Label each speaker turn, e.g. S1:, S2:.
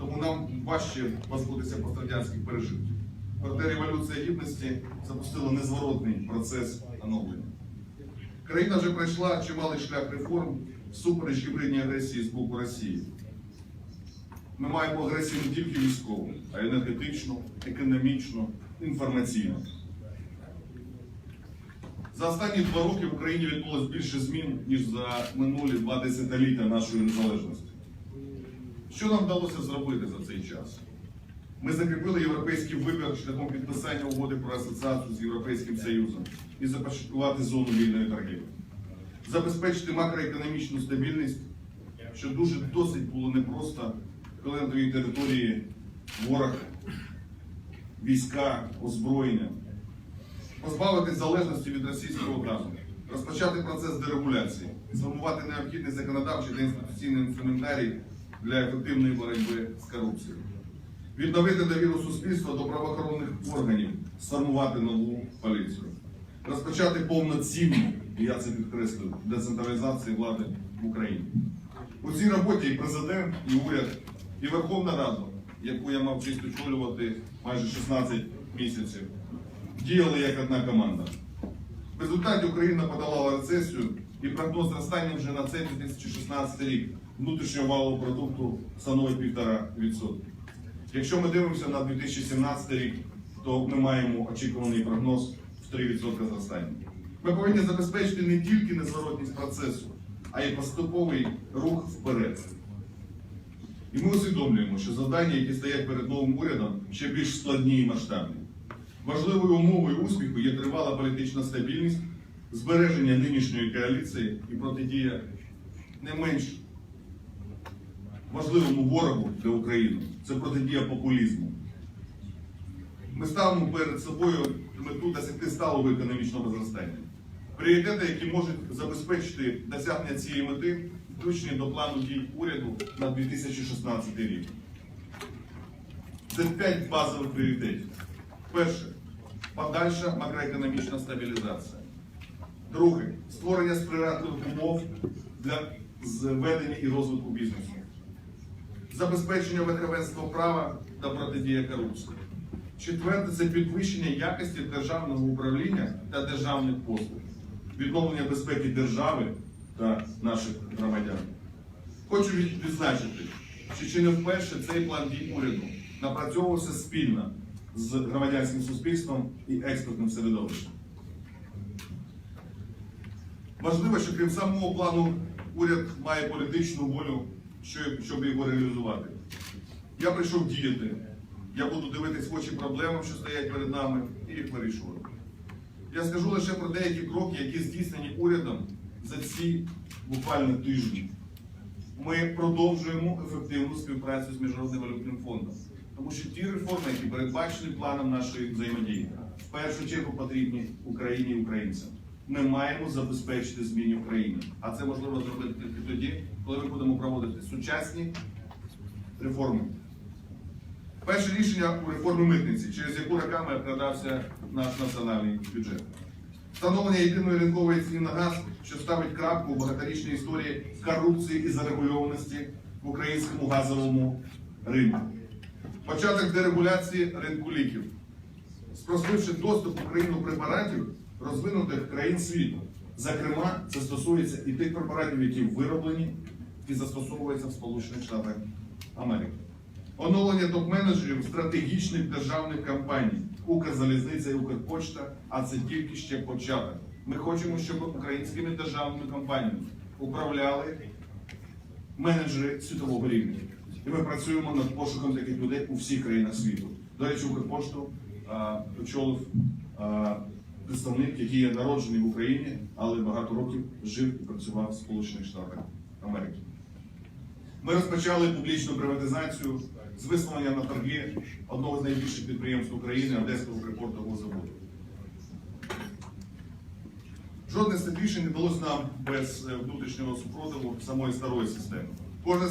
S1: тому нам важче позбутися пострадянських пережитків. Проте революція гідності запустила незворотний процес оновлення. Країна вже пройшла чималий шлях реформ всупереч гібридній агресії з боку Росії. Ми маємо агресію не тільки військову, а й енергетичну, економічну, інформаційну. За останні два роки в Україні відбулось більше змін, ніж за минулі два десятиліття нашої незалежності. Що нам вдалося зробити за цей час? Ми закріпили європейський вибір шляхом підписання угоди про асоціацію з Європейським Союзом і започаткувати зону вільної торгівлі, забезпечити макроекономічну стабільність, що дуже досить було непросто, коли на твоїй території ворог, війська, озброєння, позбавити залежності від російського газу, розпочати процес дерегуляції, сформувати необхідний законодавчий та інституційний інструментарій для ефективної боротьби з корупцією, відновити довіру суспільства до правоохоронних органів, сформувати нову поліцію, розпочати повноцінну, і я це підкреслюю, децентралізацію влади в Україні. У цій роботі і президент, і уряд, і Верховна Рада, яку я мав честь очолювати майже 16 місяців, діяли як одна команда. В результаті Україна подолала рецесію і прогноз зростання вже на цей 2016 рік внутрішнього валового продукту становить 1,5%. Якщо ми дивимося на 2017 рік, то ми маємо очікуваний прогноз в 3% зростання. Ми повинні забезпечити не тільки незворотність процесу, а й поступовий рух вперед. І ми усвідомлюємо, що завдання, які стоять перед новим урядом, ще більш складні і масштабні. Важливою умовою успіху є тривала політична стабільність, збереження нинішньої коаліції і протидія не менш важливому ворогу для України це протидія популізму. Ми ставимо перед собою мету досягти сталого економічного зростання. Пріоритети, які можуть забезпечити досягнення цієї мети, включені до плану дій уряду на 2016 рік. Це п'ять базових пріоритетів. Перше подальша макроекономічна стабілізація. Друге створення сприятливих умов для зведення і розвитку бізнесу. Забезпечення верховенства права та протидія корупції. Четверте це підвищення якості державного управління та державних послуг, відновлення безпеки держави та наших громадян. Хочу відзначити, що чи не вперше цей план дій уряду напрацьовувався спільно з громадянським суспільством і експертним середовищем. Важливо, що крім самого плану, уряд має політичну волю, щоб його реалізувати. Я прийшов діяти. Я буду дивитись в очі проблемам, що стоять перед нами, і їх вирішувати. Я скажу лише про деякі кроки, які здійснені урядом за ці буквально тижні. Ми продовжуємо ефективну співпрацю з Міжнародним валютним фондом. Тому що ті реформи, які передбачені планом нашої взаємодії, в першу чергу потрібні Україні і українцям. Ми маємо забезпечити зміни в країні. А це можливо зробити тільки тоді, коли ми будемо проводити сучасні реформи. Перше рішення у реформі митниці, через яку роками обкрадався наш національний бюджет. Встановлення єдиної ринкової ціни на газ, що ставить крапку в багаторічній історії корупції і зарегульованості в українському газовому ринку. Початок дерегуляції ринку ліків, спростивши доступ в Україну препаратів розвинутих країн світу. Зокрема, це стосується і тих препаратів, які вироблені і застосовуються в Сполучених Штатах Америки. Оновлення топ-менеджерів стратегічних державних компаній Укрзалізниця і Укрпочта, а це тільки ще початок. Ми хочемо, щоб українськими державними компаніями управляли менеджери світового рівня. І ми працюємо над пошуком таких людей у всіх країнах світу. До речі, Укрпошту очолив представник, який є народжений в Україні, але багато років жив і працював в Сполучених Штатах Америки. Ми розпочали публічну приватизацію з висловлення на торги одного з найбільших підприємств України Одеського припортового заводу. Жодне з не вдалося нам без е, внутрішнього супротиву самої старої системи. Кожна